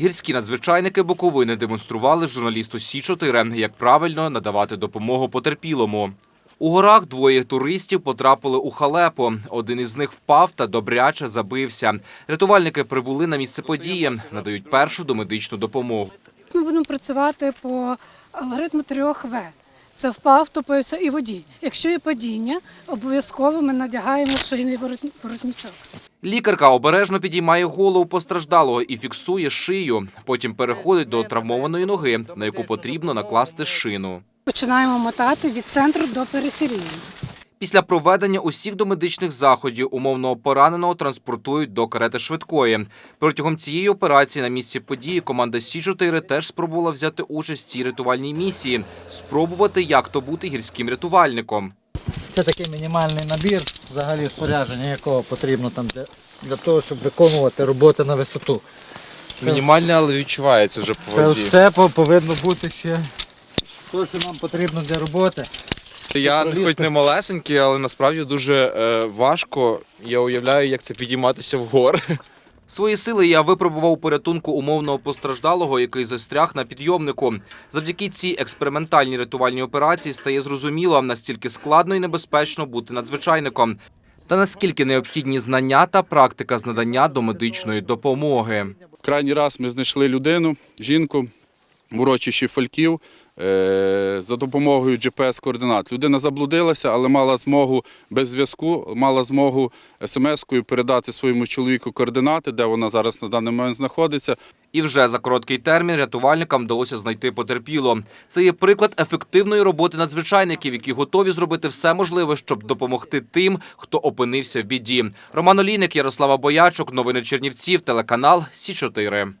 Гірські надзвичайники Буковини демонстрували журналісту Сі 4 як правильно надавати допомогу потерпілому. У горах двоє туристів потрапили у халепу. Один із них впав та добряче забився. Рятувальники прибули на місце події, надають першу домедичну допомогу. Ми будемо працювати по алгоритму трьох В. Це впав, втопився і водій. Якщо є падіння, обов'язково ми надягаємо шийний ворот- воротничок. Лікарка обережно підіймає голову постраждалого і фіксує шию. Потім переходить до травмованої ноги, на яку потрібно накласти шину. Починаємо мотати від центру до периферії. Після проведення усіх домедичних заходів умовного пораненого транспортують до карети швидкої. Протягом цієї операції на місці події команда Сі 4 теж спробувала взяти участь в цій рятувальній місії, спробувати, як то бути гірським рятувальником. Це такий мінімальний набір, взагалі спорядження, якого потрібно там для, для того, щоб виконувати роботи на висоту. Мінімальне, але відчувається вже по Це вазі. все по- повинно бути ще те, що нам потрібно для роботи. Я пролізти. хоч не малесенький, але насправді дуже е, важко. Я уявляю, як це підійматися вгор. Свої сили я випробував у порятунку умовного постраждалого, який застряг на підйомнику. Завдяки цій експериментальній рятувальній операції стає зрозуміло, настільки складно і небезпечно бути надзвичайником. Та наскільки необхідні знання та практика з надання домедичної допомоги. Крайній раз ми знайшли людину, жінку в урочищі Фальків е, за допомогою GPS-координат. Людина заблудилася, але мала змогу без зв'язку, мала змогу смс-кою передати своєму чоловіку координати, де вона зараз на даний момент знаходиться. І вже за короткий термін рятувальникам вдалося знайти потерпіло. Це є приклад ефективної роботи надзвичайників, які готові зробити все можливе, щоб допомогти тим, хто опинився в біді. Роман Олійник, Ярослава Боячук, новини Чернівців, телеканал Сі 4